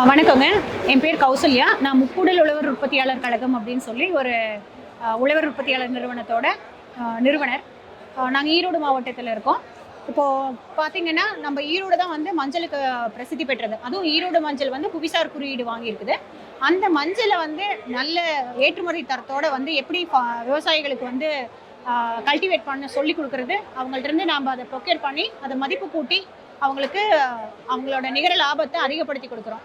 வணக்கங்க. என் பேர் கௌசல்யா. நான் முக்கூடல் உழவர் உற்பத்தியாளர் கழகம் அப்படின்னு சொல்லி ஒரு உழவர் உற்பத்தியாளர் நிறுவனத்தோட நிறுவனர். நாங்கள் ஈரோடு மாவட்டத்தில் இருக்கோம். இப்போது பார்த்தீங்கன்னா நம்ம ஈரோடு தான் வந்து மஞ்சளுக்கு பிரசித்தி பெற்றது. அதுவும் ஈரோடு மஞ்சள் வந்து புவிசார் குறியீடு வாங்கியிருக்குது. அந்த மஞ்சளை வந்து நல்ல ஏற்றுமதி தரத்தோடு வந்து எப்படி விவசாயிகளுக்கு வந்து கல்டிவேட் பண்ண சொல்லி கொடுக்கறது அவங்கள்ட்ட இருந்து நாம் அதை ப்ரொக்யூர் பண்ணி அதை மதிப்பு கூட்டி அவங்களுக்கு அவங்களோட நிகர லாபத்தை அதிகப்படுத்தி கொடுக்குறோம்.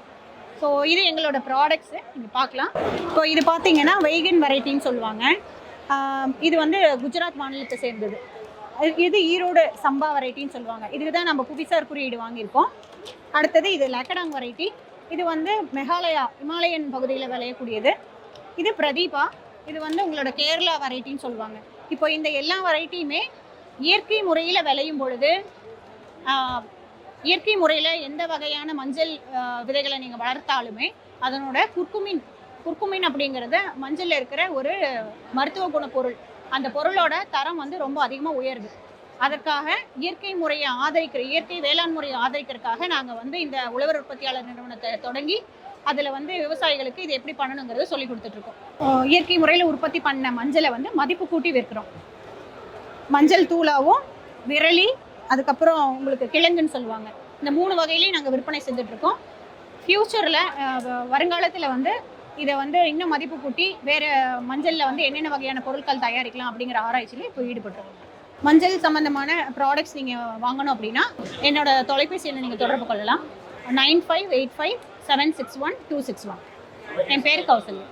ஸோ இது எங்களோட ப்ராடக்ட்ஸு நீங்கள் பார்க்கலாம். இப்போ இது பார்த்தீங்கன்னா வெய்கன் வெரைட்டின்னு சொல்லுவாங்க. இது வந்து குஜராத் மாநிலத்தை சேர்ந்தது. இது- ஈரோடு சம்பா வெரைட்டின்னு சொல்லுவாங்க. இதுக்கு தான் நம்ம புவிசார் குறியீடு வாங்கியிருக்கோம். அடுத்தது இது லக்கடாங் வெரைட்டி இது வந்து மெகாலயா இமாலயன் பகுதியில் விளையக்கூடியது. இது பிரதீபா. இது வந்து உங்களோட கேரளா வெரைட்டின்னு சொல்லுவாங்க. இப்போ இந்த எல்லா வெரைட்டியுமே இயற்கை முறையில் விளையும் பொழுது இயற்கை முறையில் எந்த வகையான மஞ்சள் விதைகளை நீங்கள் வளர்த்தாலுமே அதனோட குர்குமின் குர்குமின் அப்படிங்கிறது மஞ்சளில் இருக்கிற ஒரு மருத்துவ குண பொருள் அந்த பொருளோட தரம் வந்து ரொம்ப அதிகமாக உயருது. அதற்காக இயற்கை முறையை ஆதரிக்கிற இயற்கை வேளாண் முறையை ஆதரிக்கிறதுக்காக நாங்கள் வந்து இந்த உழவர் உற்பத்தியாளர் நிறுவனத்தை தொடங்கி அதில் வந்து விவசாயிகளுக்கு இது எப்படி பண்ணணுங்கிறத சொல்லி கொடுத்துட்ருக்கோம் இயற்கை முறையில் உற்பத்தி பண்ண மஞ்சளை வந்து மதிப்பு கூட்டி விற்கிறோம். மஞ்சள் தூளாவும் விரலி அதுக்கப்புறம் உங்களுக்கு கிழங்குன்னு சொல்லுவாங்க. இந்த மூணு வகையிலையும் நாங்கள் விற்பனை செஞ்சுட்ருக்கோம். ஃப்யூச்சரில் வருங்காலத்தில் வந்து இதை வந்து இன்னும் மதிப்பு கூட்டி வேறு மஞ்சளில் வந்து என்னென்ன வகையான பொருட்கள் தயாரிக்கலாம் அப்படிங்கிற ஆராய்ச்சியில் இப்போ ஈடுபட்டுருக்கோம். மஞ்சள் சம்மந்தமான ப்ராடக்ட்ஸ் நீங்கள் வாங்கணும் அப்படின்னா என்னோட தொலைபேசி எண்ணை நீங்கள் தொடர்பு கொள்ளலாம். Nine five eight five seven six one two six one. என் பேர் கௌசல்யா.